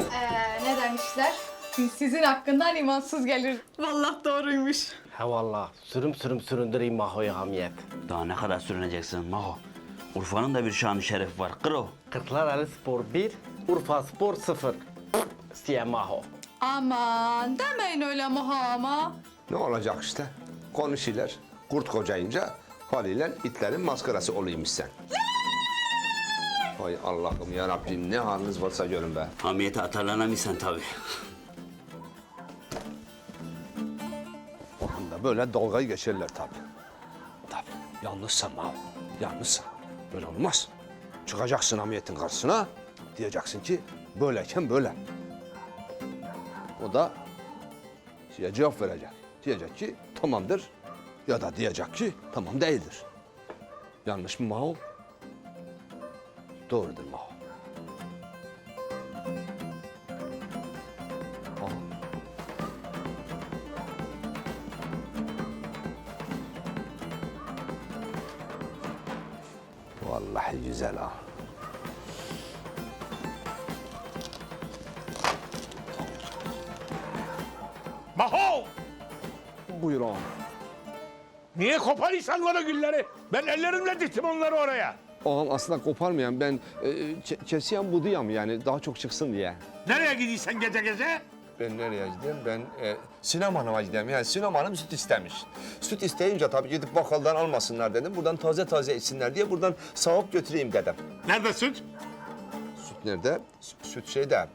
Ee, ne demişler? Sizin hakkından imansız gelir. Vallahi doğruymuş. He valla sürüm sürüm süründüreyim Maho'yu hamiyet. Daha ne kadar sürüneceksin Maho? Urfa'nın da bir şanı şerefi var. Kır o. Kırklareli Spor 1, Urfa Spor 0. Siye Maho. Aman demeyin öyle Maho ama. Ne olacak işte? Konuşuyorlar. Kurt kocayınca haliyle itlerin maskarası olayım sen. Hay Allah'ım ya Rabbim ne haliniz varsa görün be. Hamiyete atarlanamıyorsan tabii. Orhunda böyle dalgayı geçerler tabii. Tabii. Yalnızsan ha. Yalnızsan. Böyle olmaz. Çıkacaksın hamiyetin karşısına. Diyeceksin ki böyleyken böyle. O da size cevap verecek. Diyecek ki tamamdır. Ya da diyecek ki tamam değildir. Yanlış mı Maho? Doğrudur. Maho. Vallahi güzel ha. Maho! Buyur ağam. Niye koparıysan o gülleri? Ben ellerimle diktim onları oraya. Ağam aslında koparmayan ben e, ke- kesiyen buduyam yani daha çok çıksın diye. Nereye gidiyorsun gece gece? Ben nereye gideyim? Ben e, Sinem Hanım'a gideyim. Yani Sinem Hanım süt istemiş. Süt isteyince tabii gidip bakkaldan almasınlar dedim. Buradan taze taze içsinler diye buradan sağıp götüreyim dedim. Nerede süt? Süt nerede? Sü- Süt şeyde. E,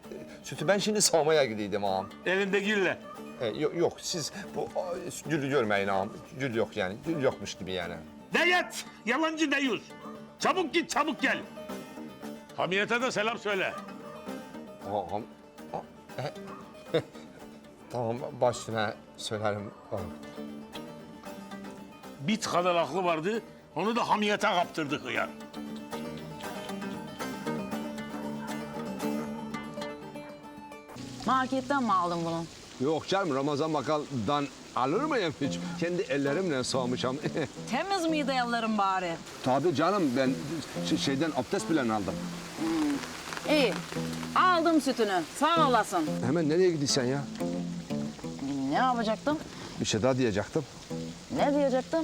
Sütü ben şimdi sağmaya gideydim ağam. Elinde gülle. E, yok, yok siz bu gülü görmeyin ağam. Gül yok yani. Gül yokmuş gibi yani. De yat! Yalancı deyuz. Çabuk git çabuk gel. Hamiyete de selam söyle. A- e, tamam başına söylerim. Bit kadar aklı vardı. Onu da hamiyete kaptırdı hıyar. Marketten mi aldın bunu? Yok canım Ramazan bakkaldan alır mıyım hiç? Kendi ellerimle sağmışam. Temiz miydi ellerin bari? Tabii canım ben ş- şeyden abdest bile aldım. İyi. Aldım sütünü. Sağ olasın. Hemen nereye gidiyorsun ya? Ne yapacaktım? Bir şey daha diyecektim. Ne diyecektim?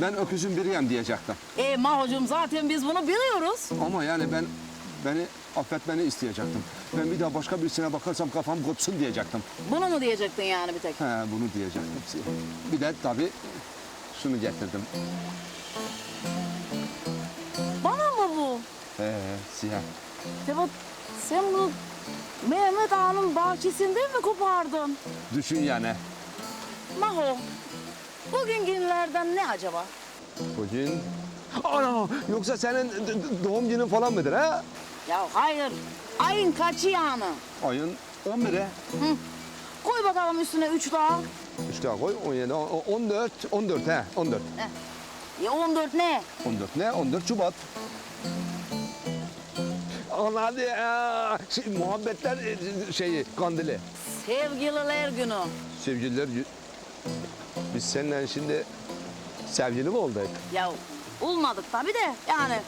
Ben öküzün biriyim diyecektim. E Maho'cum zaten biz bunu biliyoruz. Ama yani ben beni affetmeni isteyecektim. Ben bir daha başka birisine bakarsam kafam kopsun diyecektim. Bunu mu diyecektin yani bir tek? He bunu diyecektim. Bir de tabii şunu getirdim. Bana mı bu? He siyah. Sebat sen bunu Mehmet Ağa'nın bahçesinden mi kopardın? Düşün yani. Maho, bugün günlerden ne acaba? Bugün... Ana yoksa senin doğum günün falan mıdır ha? Ya hayır, ayın kaçı yani? Ayın 11'e. Hı. Koy bakalım üstüne üç daha. Üç daha koy. 17, o- 14, 14 he 14. Ya 14 ne? 14 ne? 14 Şubat. Ana hadi ya. Şey, muhabbetler e, şeyi kandili. Sevgililer günü. Sevgililer biz seninle şimdi sevgili mi olduk? Ya olmadık tabii de yani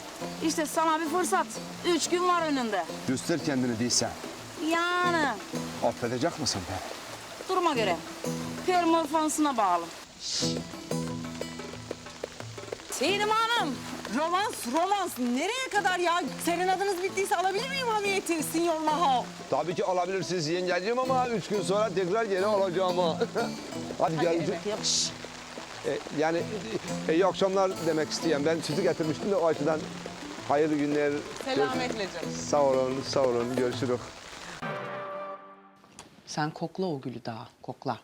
işte sana bir fırsat. Üç gün var önünde. Göster kendini değilsen. Yani Affedecek misin beni? duruma göre. Performansına bağlı. Selim Hanım, romans, romans nereye kadar ya? Senin adınız bittiyse alabilir miyim hamiyeti, Sinyor Maho? Tabii ki alabilirsiniz yengeciğim ama üç gün sonra tekrar geri alacağım ha. Hadi gel. bakayım. Şşş. E, yani e, iyi akşamlar demek isteyen. Ben sütü getirmiştim de o açıdan hayırlı günler. Selametle canım. Sağ olun, sağ olun. Görüşürüz. Sen kokla o gülü daha, kokla.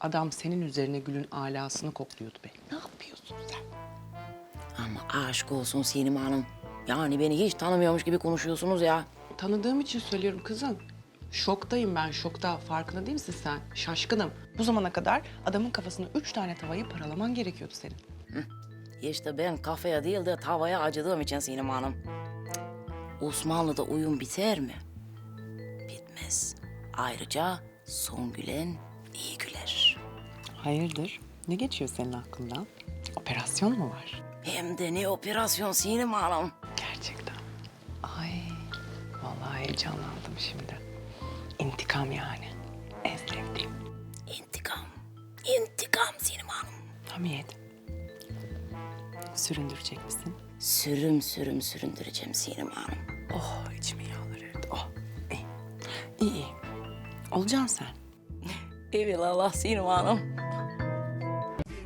Adam senin üzerine gülün alasını kokluyordu be. Ne yapıyorsun sen? Ama aşk olsun Selim Hanım. Yani beni hiç tanımıyormuş gibi konuşuyorsunuz ya. Tanıdığım için söylüyorum kızım. Şoktayım ben, şokta. Farkında değil misin sen? Şaşkınım. Bu zamana kadar adamın kafasına üç tane tavayı paralaman gerekiyordu senin. İşte ben kafaya değil de tavaya acıdığım için Selim Hanım. Osmanlı'da uyum biter mi? Bitmez. Ayrıca son gülen iyi güler. Hayırdır? Ne geçiyor senin aklından? Operasyon mu var? Hem de ne operasyon Selim Hanım. Gerçekten. Ay, vallahi heyecanlandım şimdi. İntikam yani. En sevdiğim. İntikam. İntikam Sinem Hanım. Hamiyet. Süründürecek misin? Sürüm sürüm süründüreceğim Sinem Hanım. Oh içimi yağlar erdi. Oh iyi. İyi iyi. Olacaksın sen. Evelallah Sinem Hanım.